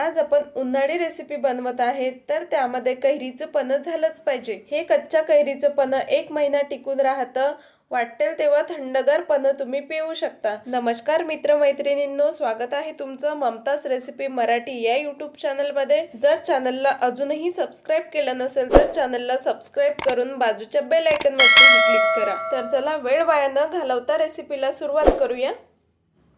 आज आपण उन्हाळी रेसिपी बनवत आहे तर त्यामध्ये कैरीचं पन्ह झालंच पाहिजे. हे कच्च्या कैरीचं पन्ह एक महिना टिकून राहतं वाटेल तेव्हा थंडगार पन्ह तुम्ही पिऊ शकता. नमस्कार मित्रमैत्रिणींनो स्वागत आहे तुमचं ममताज रेसिपी मराठी या युट्यूब चॅनलमध्ये जर चॅनलला अजूनही सबस्क्राईब केलं नसेल तर चॅनलला सबस्क्राईब करून बाजूच्या बेल आयकनवरती क्लिक करा. तर चला वेळ वाया न घालवता रेसिपीला सुरुवात करूया.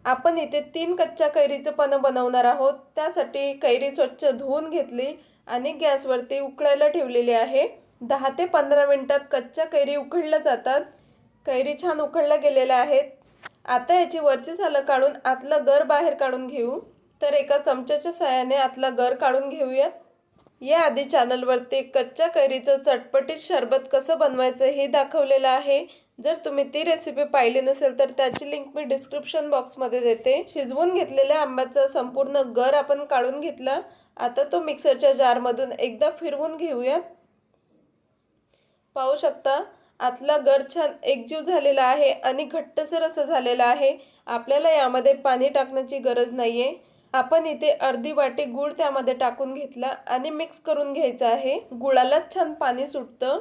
आपण इथे तीन कच्च्या कैरीचं पन्ह बनवणार आहोत. त्यासाठी कैरी स्वच्छ धुवून घेतली आणि गॅसवरती उकळायला ठेवलेली आहे. दहा ते पंधरा मिनटात कच्च्या कैरी उकळल्या जातात. कैरी छान उकळल्या गेलेल्या आहेत. आता याची वरची सालं काढून आतलं गर बाहेर काढून घेऊ. तर एका चमच्याच्या साहाय्याने आतला गर काढून घेऊयात. या आधी चॅनलवरती कच्च्या कैरीचं चटपटीत शरबत कसं बनवायचं हे दाखवलेलं आहे. जर तुम्ही ती रेसिपी पाहिली नसेल तर त्याची लिंक मी डिस्क्रिप्शन बॉक्समध्ये देते. शिजवून घेतलेल्या आंब्याचा संपूर्ण गर आपण काढून घेतला. आता तो मिक्सरच्या जारमधून एकदा फिरवून घेऊयात. पाहू शकता आतला गर छान एकजीव झालेला आहे आणि घट्टसर असं झालेलं आहे. आपल्याला यामध्ये पाणी टाकण्याची गरज नाही आहे आपण इथे अर्धी वाटी गूळ त्यामध्ये टाकून घेतला आणि मिक्स करून घ्यायचं आहे. गुळालाच छान पाणी सुटतं.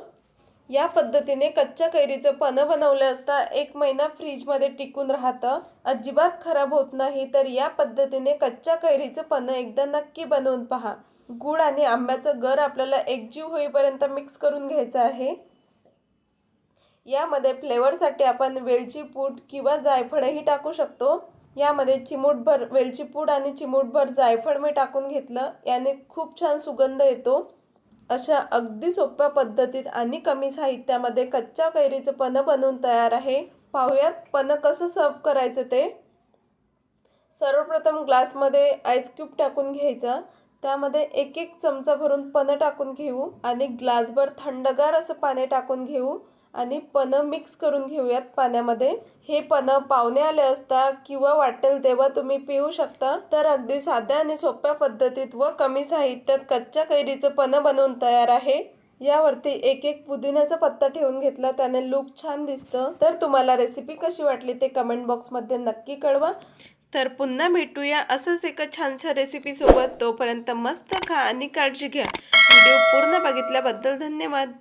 या पद्धतीने कच्च्या कैरीचं पनं बनवलं असता एक महिना फ्रीजमध्ये टिकून राहतं. अजिबात खराब होत नाही तर या पद्धतीने कच्च्या कैरीचं पनं एकदा नक्की बनवून पहा. गुळ आणि आंब्याचं गर आपल्याला एकजीव होईपर्यंत मिक्स करून घ्यायचं आहे. यामध्ये फ्लेवरसाठी आपण वेलची पूड किंवा जायफळही टाकू शकतो. यामध्ये चिमूटभर वेलचीपूड आणि चिमूटभर जायफळ मी टाकून घेतलं. याने खूप छान सुगंध येतो. अशा अगदी सोप्या पद्धतीत आणि कमी साहित्यामध्ये कच्च्या कैरीचं पन्ह बनवून तयार आहे. पाहूयात पन्ह कसं सर्व करायचं ते. सर्वप्रथम ग्लासमध्ये आईस्क्यूब टाकून घ्यायचा. त्यामध्ये एक एक चमचा भरून पन्ह टाकून घेऊ आणि ग्लासभर थंडगार असं पाणी टाकून घेऊ. आणि पनं मिक्स करून घेऊयात पाण्यामध्ये. हे पनं पाहुणे आले असता किंवा वाटेल तेव्हा तुम्ही पिऊ शकता. तर अगदी साध्या आणि सोप्या पद्धतीत व कमी साहित्यात कच्च्या कैरीचं पनं बनवून तयार आहे. यावरती एक एक पुदिन्याचा पत्ता ठेवून घेतला त्याने लुक छान दिसतं. तर तुम्हाला रेसिपी कशी वाटली ते कमेंट बॉक्समध्ये नक्की कळवा. तर पुन्हा भेटूया असंच एका छानशा रेसिपीसोबत तोपर्यंत मस्त खा आणि काळजी घ्या. व्हिडिओ पूर्ण बघितल्याबद्दल धन्यवाद.